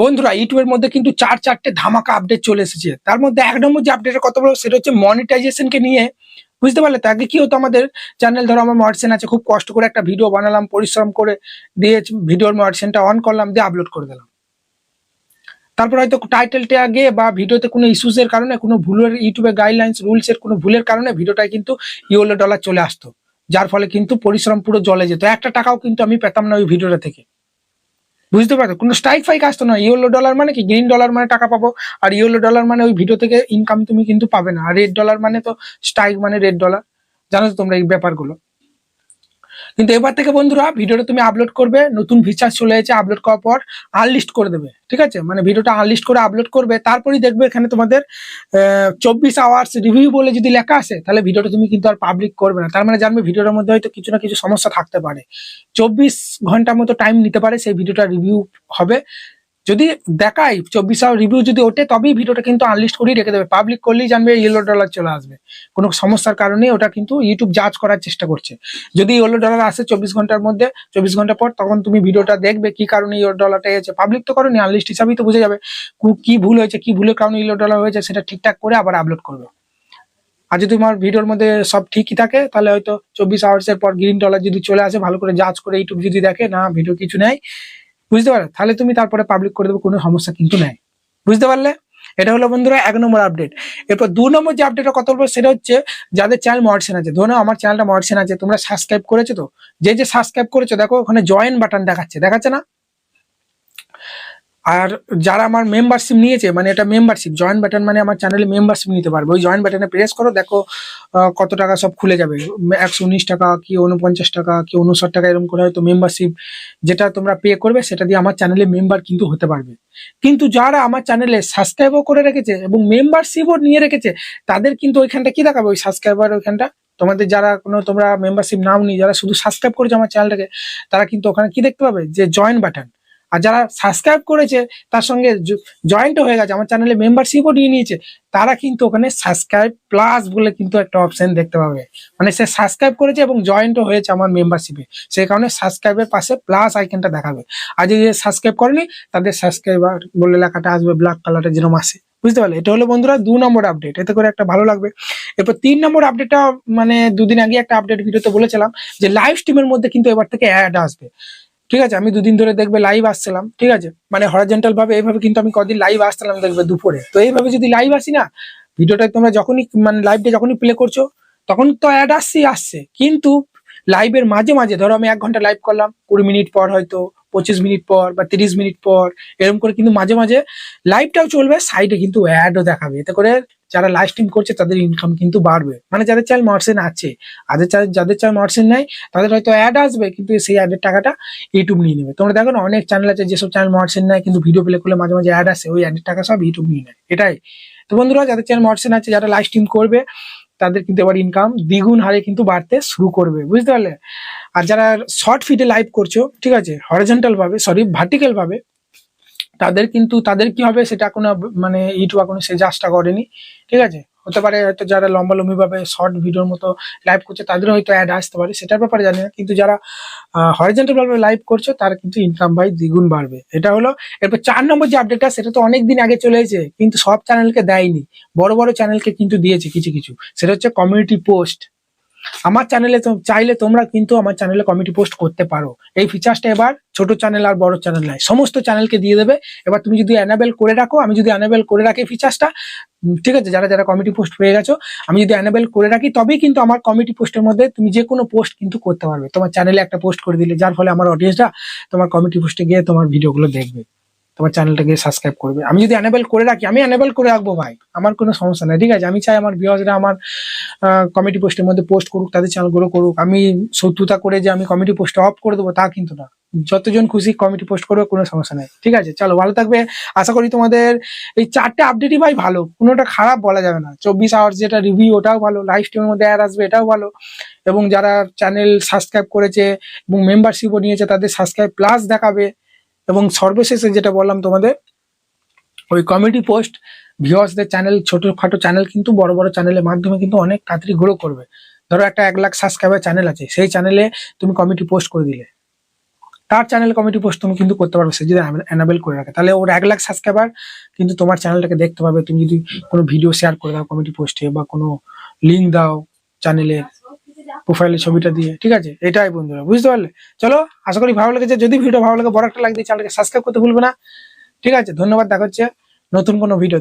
বন্ধুরা, ইউটিউবের মধ্যে কিন্তু চার চারটে ধামাকা আপডেট চলে এসেছে। তার মধ্যে এক নম্বর যে আপডেটের কথা বলব, সেটা হচ্ছে মনিটাইজেশনকে নিয়ে। বুঝতে পারলে? তো আগে কি হতো আমাদের চ্যানেল ধরো, আমার মডসেন আছে, খুব কষ্ট করে একটা ভিডিও বানালাম, পরিশ্রম করে দিয়ে ভিডিওর মডসেনটা অন করলাম, দিয়ে আপলোড করে দিলাম। তারপর হয়তো টাইটেল আগে বা ভিডিওতে কোনো ইস্যুসের কারণে, কোনো ভুলের ইউটিউবের গাইডলাইন্স রুলসের কোনো ভুলের কারণে ভিডিওটায় কিন্তু ইউলো ডলার চলে আসতো। যার ফলে কিন্তু পরিশ্রম পুরো জলে যেত। একটা টাকাও কিন্তু আমি পেতাম না ওই ভিডিওটা থেকে। বুঝতে পারছ? কোনো স্ট্রাইক ফাইক আসতো না। ইয়েলো ডলার মানে কি? গ্রিন ডলার মানে টাকা পাবো। আর ইয়েলো ডলার মানে ওই ভিডিও থেকে ইনকাম তুমি কিন্তু পাবে না। আর রেড ডলার মানে তো স্ট্রাইক মানে রেড ডলার জানো তো তোমরা এই ব্যাপারগুলো। কিন্তু এবার থেকে বন্ধুরা ভিডিওটা তুমি আপলোড করবে, নতুন ফিচার চলে এসেছে আপলোড করার পর আনলিস্ট করে দেবে, ঠিক আছে? মানে ভিডিওটা আনলিস্ট করে আপলোড করবে, তারপরেই দেখবে এখানে তোমাদের চব্বিশ আওয়ার্স রিভিউ বলে যদি লেখা আসে, তাহলে ভিডিওটা তুমি কিন্তু আর পাবলিক করবে না। তার মানে জানবে ভিডিওটার মধ্যে হয়তো কিছু না কিছু সমস্যা থাকতে পারে। চব্বিশ ঘণ্টার মতো টাইম নিতে পারে সেই ভিডিওটা রিভিউ হবে। যদি দেখাই চব্বিশ আওয়ার রিভিউ যদি ওঠে, তবেই ভিডিওটা কিন্তু আনলিস্ট করেই রেখে দেবে। পাবলিক করলেই জানবে ইয়েলো ডলার চলে আসবে। কোনো সমস্যার কারণে ওটা কিন্তু ইউটিউব জাজ করার চেষ্টা করছে। যদি ইয়েলো ডলার আসে চব্বিশ ঘণ্টার মধ্যে, চব্বিশ ঘণ্টা পর তখন তুমি ভিডিওটা দেখবে কি কারণে ইয়েলো ডলারটা এসেছে। পাবলিক তো করো আনলিস্ট হিসাবেই তো বুঝে যাবে। কু- ভুল হয়েছে, কি ভুলের কারণে ইয়েলো ডলার হয়েছে, সেটা ঠিকঠাক করে আবার আপলোড করবে। আর যদি তোমার ভিডিওর মধ্যে সব ঠিকই থাকে, তাহলে হয়তো চব্বিশ আওয়ার্স এর পর গ্রিন ডলার যদি চলে আসে, ভালো করে জাজ করে ইউটিউব যদি দেখে, না ভিডিও কিছু নেই। বুঝতে পারলে? তাহলে তুমি তারপরে পাবলিক করে দেবো, কোনো সমস্যা কিন্তু নাই। বুঝতে পারলে? এটা হলো বন্ধুরা এক নম্বর আপডেট এরপর দু নম্বর যে আপডেটটা কত বলব, সেটা হচ্ছে যাদের চ্যানেল মডসেন আছে। ধরো আমার চ্যানেলটা মডসেন আছে, তোমরা সাবস্ক্রাইব করেছ তো? যে যে সাবস্ক্রাইব করেছ, দেখো ওখানে জয়েন বাটন দেখাচ্ছে। দেখাচ্ছে না? আর যারা আমার মেম্বারশিপ নিয়েছে মানে এটা মেম্বারশিপ জয়েন্ট বাটন মানে আমার চ্যানেলে মেম্বারশিপ নিতে পারবে। ওই জয়েন্ট বাটনে প্রেস করো, দেখো কত টাকা সব খুলে যাবে। একশো উনিশ টাকা কি উনপঞ্চাশ টাকা, কি উনষাট টাকা, এরকম করে হয়তো মেম্বারশিপ যেটা তোমরা পে করবে, সেটা দিয়ে আমার চ্যানেলে মেম্বার কিন্তু হতে পারবে। কিন্তু যারা আমার চ্যানেলে সাবস্ক্রাইবও করে রেখেছে এবং মেম্বারশিপও নিয়ে রেখেছে, তাদের কিন্তু ওইখানটা কি দেখাবে? ওই সাবস্ক্রাইবার ওইখানটা? তোমাদের যারা কোনো তোমরা মেম্বারশিপ নাও নি, যারা শুধু সাবস্ক্রাইব করেছে আমার চ্যানেলটাকে তারা কিন্তু ওখানে কি দেখতে পাবে? যে জয়েন বাটন আর যারা সাবস্ক্রাইব করেছে, তার সঙ্গে জয়েন্ট হয়ে গেছে, আমার চ্যানেলে মেম্বারশিপও নিয়ে নিয়েছে, তারা কিন্তু ওখানে সাবস্ক্রাইব প্লাস বলে কিন্তু একটা অপশন দেখতে পাবে। মানে সে সাবস্ক্রাইব করেছে এবং জয়েন্টও হয়েছে আমার মেম্বারশিপে সেই কারণে সাবস্ক্রাইবের পাশে প্লাস আইকনটা দেখাবে। আর যদি সাবস্ক্রাইব করেনি, তাদের সাবস্ক্রাইবার বলে লেখাটা আসবে ব্ল্যাক কালারের যেরকম আসে। বুঝতে পারলে? এটা হলো বন্ধুরা দু নম্বর আপডেট এতে করে একটা ভালো লাগবে। এরপর তিন নম্বর আপডেটটা মানে দুদিন আগে একটা আপডেট ভিডিওতে বলেছিলাম যে লাইভ স্ট্রিমের মধ্যে কিন্তু এবার থেকে অ্যাড আসবে। ঠিক আছে? আমি দুদিন ধরে দেখবে লাইভ আসছিলাম, ঠিক আছে? মানে হরিজেন্টাল ভাবে এইভাবে কিন্তু আমি কদিন লাইভ আসছিলাম দেখবে দুপুরে। তো এইভাবে যদি লাইভ আসি না ভিডিওটা তোমরা যখনই মানে লাইভটা যখনই প্লে করছ, তখন তো অ্যাড আসছেই আসছে। কিন্তু লাইভের মাঝে মাঝে, ধরো আমি এক ঘণ্টা লাইভ করলাম, কুড়ি মিনিট পর হয়তো, পঁচিশ মিনিট পর বা তিরিশ মিনিট পর, এরকম করে কিন্তু মাঝে মাঝে লাইভটাও চলবে সাইডে কিন্তু অ্যাডও দেখাবে। এতে করে যারা লাইভ স্ট্রিম করছে, তাদের ইনকাম কিন্তু বাড়বে। মানে যাদের চ্যানেল মার্সেন আছে আর যাদের- চ্যানেল মার্সেন নাই, তাদের হয়তো অ্যাড আসবে, কিন্তু সেই অ্যাডের টাকাটা ইউটিউব নিয়ে নেবে। তোমরা দেখো অনেক চ্যানেল আছে, যেসব চ্যানেল মার্সেন নেয় কিন্তু ভিডিও প্লে করলে মাঝে মাঝে অ্যাড আসে, ওই অ্যাডের টাকা সব ইউটিউব নিয়ে নেয়। এটাই। তো বন্ধুরা, যাদের চ্যানেল মার্সেন আছে, যারা লাইভ স্ট্রিম করবে, তাদের কিন্তু এবার ইনকাম দ্বিগুণ হারে কিন্তু বাড়তে শুরু করবে, বুঝতে পারলে? আর যারা শর্ট ফিটে লাইভ করছ, ঠিক আছে হরিজেন্টাল ভাবে সরি ভার্টিক্যাল ভাবে তাদের কিন্তু, তাদের কি হবে সেটা কোনো মানে ইউটিউব এখনও সে জাজটা করেনি, ঠিক আছে? হতে পারে হয়তো যারা লম্বা লম্বি ভাবে শর্ট ভিডিওর মতো লাইভ করছে তাদের হয়তো অ্যাড আসতে পারে, সেটার ব্যাপারে জানি না। কিন্তু যারা হরিজেন্টাল ভাবে লাইভ করছে, তার কিন্তু ইনকাম বাই দ্বিগুণ বাড়বে। এটা হলো, এরপর চার নম্বর যে আপডেটটা সেটা তো অনেক দিন আগে চলে এসেছে, কিন্তু সব চ্যানেলকে দেয়নি। বড় বড় চ্যানেলকে কিন্তু দিয়েছে কিছু কিছু। সেটা হচ্ছে কমিউনিটি পোস্ট আমার চ্যানেলে চাইলে তোমরা কিন্তু আমার চ্যানেলে কমিটি পোস্ট করতে পারো। এই ফিচার্সটা এবার ছোট চ্যানেল আর বড় চ্যানেল নাই সমস্ত চ্যানেলকে দিয়ে দেবে। এবার তুমি যদি অ্যানাবেল করে রাখো, আমি যদি অ্যানাবেল করে রাখি ফিচার্সটা ঠিক আছে, যারা যারা কমিটি পোস্ট পেয়ে গেছো, আমি যদি অ্যানাবেল করে রাখি, তবেই কিন্তু আমার কমিটি পোস্টের মধ্যে তুমি যে কোনো পোস্ট কিন্তু করতে পারবে। তোমার চ্যানেলে একটা পোস্ট করে দিলে, যার ফলে আমার অডিয়েন্সরা তোমার কমিটি পোস্টে গিয়ে তোমার ভিডিওগুলো দেখবে। তোমার চ্যানেলটাকে সাবস্ক্রাইব করবে। আমি যদি অ্যানেবেল করে রাখি, আমি অ্যানেবেল করে রাখব ভাই। আমার কোনো সমস্যা নেই, ঠিক আছে? আমি চাই আমার ভিউয়ার্সরা আমার কমিটি পোস্টের মধ্যে পোস্ট করুক, তাদের চ্যানেলগুলো করুক। আমি শত্রুতা করে যে আমি কমিটি পোস্ট অফ করে দেবো, তা কিন্তু না। যতজন খুশি কমিটি পোস্ট করবে, কোনো সমস্যা নেই, ঠিক আছে? চলো, ভালো থাকবে। আশা করি তোমাদের এই চারটে আপডেটই ভাই ভালো, কোনোটা খারাপ বলা যাবে না। চব্বিশ আওয়ার্স যেটা রিভিউ ওটাও ভালো লাইভ স্ট্রিমের মধ্যে অ্যাড আসবে, এটাও ভালো। এবং যারা চ্যানেল সাবস্ক্রাইব করেছে এবং মেম্বারশিপও নিয়েছে, তাদের সাবস্ক্রাইব প্লাস দেখাবে। এবং সর্বশেষে যেটা বললাম তোমাদের, ওই কমেডি পোস্ট ভিউয়ার্সদের চ্যানেল ছোটখাটো চ্যানেল কিন্তু বড় বড় চ্যানেলের মাধ্যমে কিন্তু অনেক তাড়াতাড়ি গ্রো করবে। ধরো একটা এক লাখ সাবস্ক্রাইবার চ্যানেল আছে, সেই চ্যানেলে তুমি কমিটি পোস্ট করে দিলে। তার চ্যানেল কমিটি পোস্ট তুমি কিন্তু করতে পারবে, সে যদি অ্যানাবেল করে রাখে। তাহলে ওর এক লাখ সাবস্ক্রাইবার কিন্তু তোমার চ্যানেলটাকে দেখতে পাবে। তুমি যদি কোনো ভিডিও শেয়ার করে দাও কমিটি পোস্টে বা কোনো লিঙ্ক দাও চ্যানেলের প্রোফাইলের ছবিটা দিয়ে, ঠিক আছে? এটাই বন্ধুরা, বুঝতে পারলে? চলো, আশা করি ভালো লেগেছে। যদি ভিডিও ভালো লাগে, বড় একটা লাইক দিয়ে চ্যানেলকে সাবস্ক্রাইব করতে ভুলবে না। ঠিক আছে, ধন্যবাদ, দেখা হচ্ছে নতুন কোনো ভিডিও